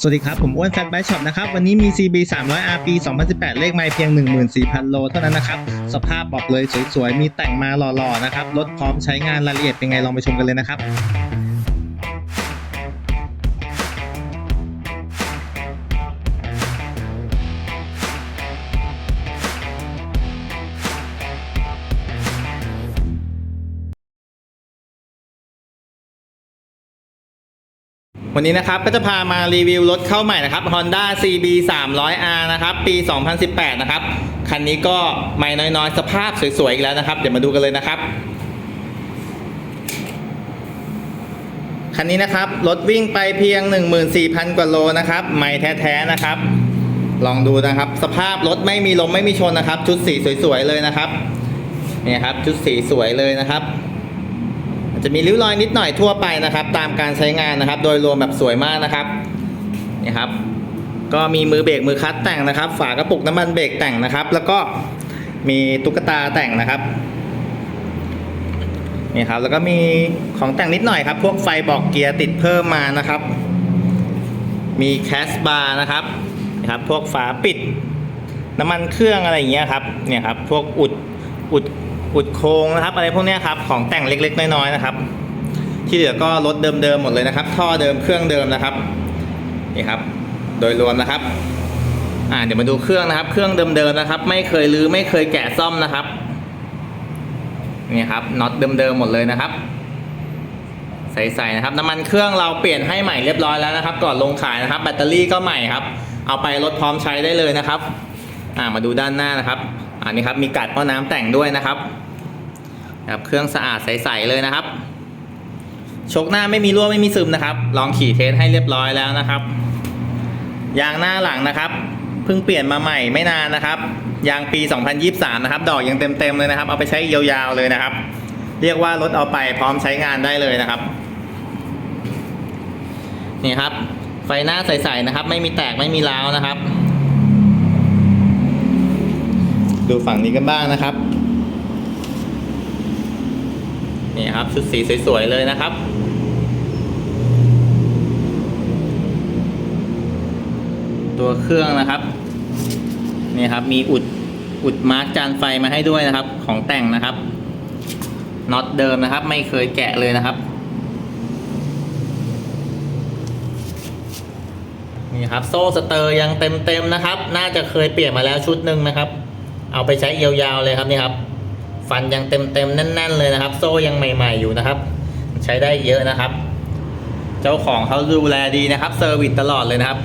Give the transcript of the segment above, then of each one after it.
สวัสดีครับ ผมอ้วนแฟตไบช็อปนะครับ วันนี้มี CB 300 R ปี2018 เลขไมล์เพียง 14,000 โลเท่านั้นนะครับ สภาพบอกเลยสวยๆ มีแต่งมาหล่อๆ นะครับ รถพร้อมใช้งานรายละเอียดเป็นไงลองไปชมกันเลยนะครับ วันนี้นะครับก็จะพามารีวิวรถเข้าใหม่นะครับ Honda CB 300R นะครับ ปี 2018 นะครับ คันนี้ก็ไม่น้อยๆ สภาพสวยๆ อีกแล้วนะครับ เดี๋ยวมาดูกันเลยนะครับ คันนี้นะครับ รถวิ่งไปเพียง 14,000 กว่าโลนะครับ ไม่แท้ๆ นะครับ ลองดูนะครับ สภาพรถไม่มีลมไม่มีชนนะครับ ชุดสีสวยๆ เลยนะครับ นี่ครับ ชุดสีสวยเลยนะครับ จจะมีริ้วรอยนิดหน่อยทั่วไปนะครับ ตามการใช้งานนะครับ โดยรวมแบบสวยมากนะครับนี่ครับ ก็มีมือเบรกมือคัตแต่งนะครับ ฝากระปุกน้ำมันเบรกแต่งนะครับ แล้วก็มีตุ๊กตาแต่งนะครับนี่ครับแล้วก็มีของแต่งนิดหน่อยครับ พวกไฟบอกเกียร์ติดเพิ่มมานะครับ มีแคสบาร์นะครับนะครับ พวกฝาปิด น้ำมันเครื่องอะไรอย่างเงี้ยครับเนี่ยครับ พวกอุดอุด อุดโครงนะครับ อะไรพวกนี้ครับของแต่งเล็ก ๆ น้อยๆนะครับ ที่เหลือก็รถเดิมๆหมดเลยนะครับ ท่อเดิมเครื่องเดิมนะครับนี่ครับ โดยรวมนะครับอ่าเดี๋ยวมาดูเครื่องนะครับ เครื่องเดิมๆนะครับ ไม่เคยรื้อไม่เคยแกะซ่อมนะครับนี่ครับน็อตเดิมๆหมดเลยนะครับ ใส่ๆนะครับน้ำมันเครื่องเราเปลี่ยนให้ใหม่เรียบร้อยแล้วนะครับ ก่อนลงขายนะครับ แบตเตอรี่ก็ใหม่ครับ เอาไปรถพร้อมใช้ได้เลยนะครับ อ่ามาดูด้านหน้านะครับ อันนี้ครับมีกัดหม้อน้ำแต่งด้วยนะครับครับ เครื่องสะอาดใสๆเลยนะครับชกหน้าไม่มีรั่วไม่มีซึมนะครับ ลองขี่เทสให้เรียบร้อยแล้วนะครับ ยางหน้าหลังนะครับเพิ่งเปลี่ยนมาใหม่ไม่นานนะครับยางปี 2023 นะครับ ดอกยังเต็มๆเลยนะครับ เอาไปใช้ยาวๆเลยนะครับ เรียกว่ารถเอาไปพร้อมใช้งานได้เลยนะครับ นี่ครับ ไฟหน้าใสๆนะครับ ไม่มีแตกไม่มีร้าวนะครับ ดูฝั่งนี้กันบ้างนะครับ นี่ครับชุดสีสวยๆเลยนะครับ ตัวเครื่องนะครับ นี่ครับมีอุดอุดมาร์กจานไฟมาให้ด้วยนะครับ ของแต่งนะครับน็อตเดิมนะครับ ไม่เคยแกะเลยนะครับนี่ครับโซ่สเตอร์ยังเต็มๆนะครับ น่าจะเคยเปลี่ยนมาแล้วชุดหนึ่งนะครับ เอาไปใช้ยาวๆเลยครับนี่ครับ ฟันยังเต็มๆแน่น ๆ เลยนะครับ โซ่ยังใหม่ ๆอยู่นะครับ ใช้ได้เยอะนะครับ เจ้าของเขาดูแลดีนะครับเซอร์วิสตลอดเลยนะครับ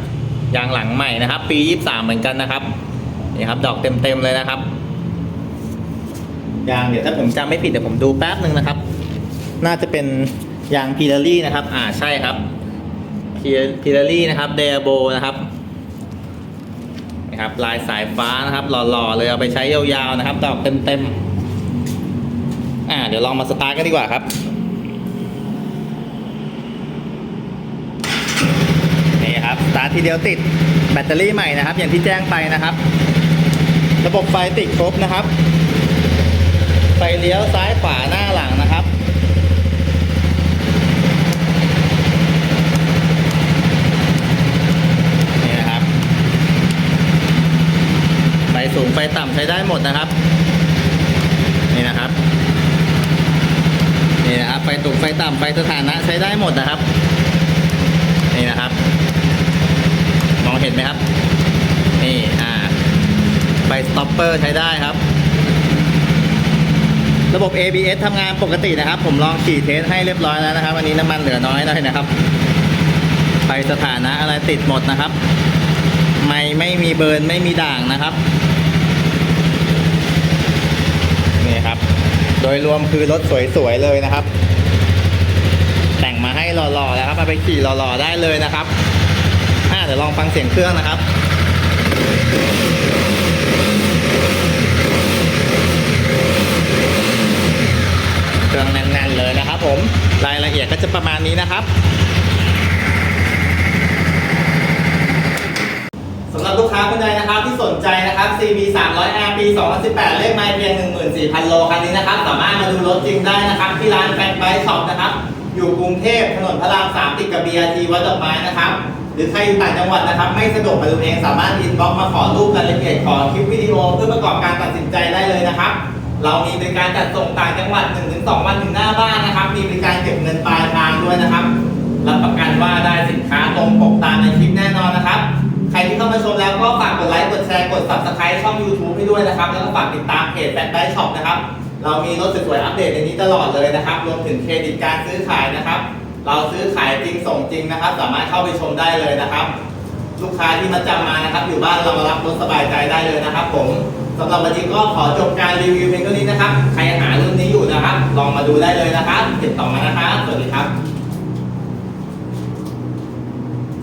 ยางหลังใหม่นะครับ ปี 23 เหมือนกันนะครับนี่ครับ ดอกเต็มๆเลยนะครับยางเดี๋ยวถ้าผมจำไม่ผิดเดี๋ยวผมดูแป๊บหนึ่งนะครับ น่าจะเป็นยางพีเรลี่นะครับ อ่าใช่ครับพีเรลี่นะครับเดโบนะครับ นะครับลายสายฟ้านะครับ หล่อๆเลยเอาไปใช้ยาวๆนะครับดอกเต็มๆอ่าเดี๋ยวลองมาสตาร์ทกันดีกว่าครับนี่ครับสตาร์ททีเดียวติดแบตเตอรี่ใหม่นะครับ อย่างที่แจ้งไปนะครับ ระบบไฟติดครบนะครับไฟเลี้ยวซ้ายขวาหน้าหลังนะครับ นี่นะครับ ไฟ สูงไฟต่ำใช้ได้หมดนะครับ นี่นะครับนี่นะครับไฟสูงไฟต่ำไฟสถานะใช้ได้หมดนะครับ นี่นะครับ มองเห็นไหมครับ นี่อ่าไฟสต็อปเปอร์ใช้ได้ครับ ระบบ ABS ทำงานปกตินะครับ ผมลองขี่เทสให้เรียบร้อยแล้วนะครับวันนี้น้ำมันเหลือน้อยหน่อยนะครับไฟสถานะอะไรติดหมดนะครับ ไม่ไม่มีเบิร์นไม่มีด่างนะครับ นี่ ครับ โดยรวมคือรถสวยๆเลยนะครับ แต่งมาให้หล่อๆแล้วครับเอาไปขี่หล่อๆได้เลยนะครับอ่าเดี๋ยวลองฟังเสียงเครื่องนะครับเครื่องแน่นๆเลยนะครับ ผมรายละเอียดก็จะประมาณนี้นะครับ สำหรับ ลูกค้าคนใดนะครับที่สนใจนะครับ CB 300R ปี 2018 เลขไมล์เพียง 14,000 โลคันนี้นะครับ สามารถมาดูรถจริงได้นะครับ ที่ร้านแฟนไบช็อปนะครับ อยู่กรุงเทพถนนพระราม 3 ติดกับ BRT วัดดอกไม้นะครับ หรือใครอยู่ต่างจังหวัดนะครับ ไม่สะดวกมาดูเองสามารถอินบ็อกซ์มาขอรูปรายละเอียดขอคลิปวิดีโอเพื่อประกอบการตัดสินใจได้เลยนะครับเรามีบริการจัดส่งต่างจังหวัด 1-2 วันถึงหน้าบ้านนะครับ มีบริการเก็บเงินปลายทางด้วยนะครับ รับประกันว่าได้สินค้าตรงปกตามในคลิปแน่นอนนะครับ ใครที่เข้ามาชมแล้วก็ฝากกดไลค์ กดแชร์ กด subscribe ช่อง YouTube ให้ด้วยนะครับ แล้วก็ฝากติดตามเพจแฟนไดช็อปนะครับ เรามีรถสวยๆอัปเดตในนี้ตลอดเลยนะครับ รวมถึงเครดิตการซื้อขายนะครับ เราซื้อขายจริงส่งจริงนะครับ สามารถเข้าไปชมได้เลยนะครับ ลูกค้าที่มาจำมานะครับ อยู่บ้านเรามารับรถสบายใจได้เลยนะครับ ผมสำหรับวันนี้ก็ขอจบการรีวิวเพียงเท่านี้นะครับ ใครหารุ่นนี้อยู่นะครับ ลองมาดูได้เลยนะครับ ติดต่อมานะครับ สวัสดีครับ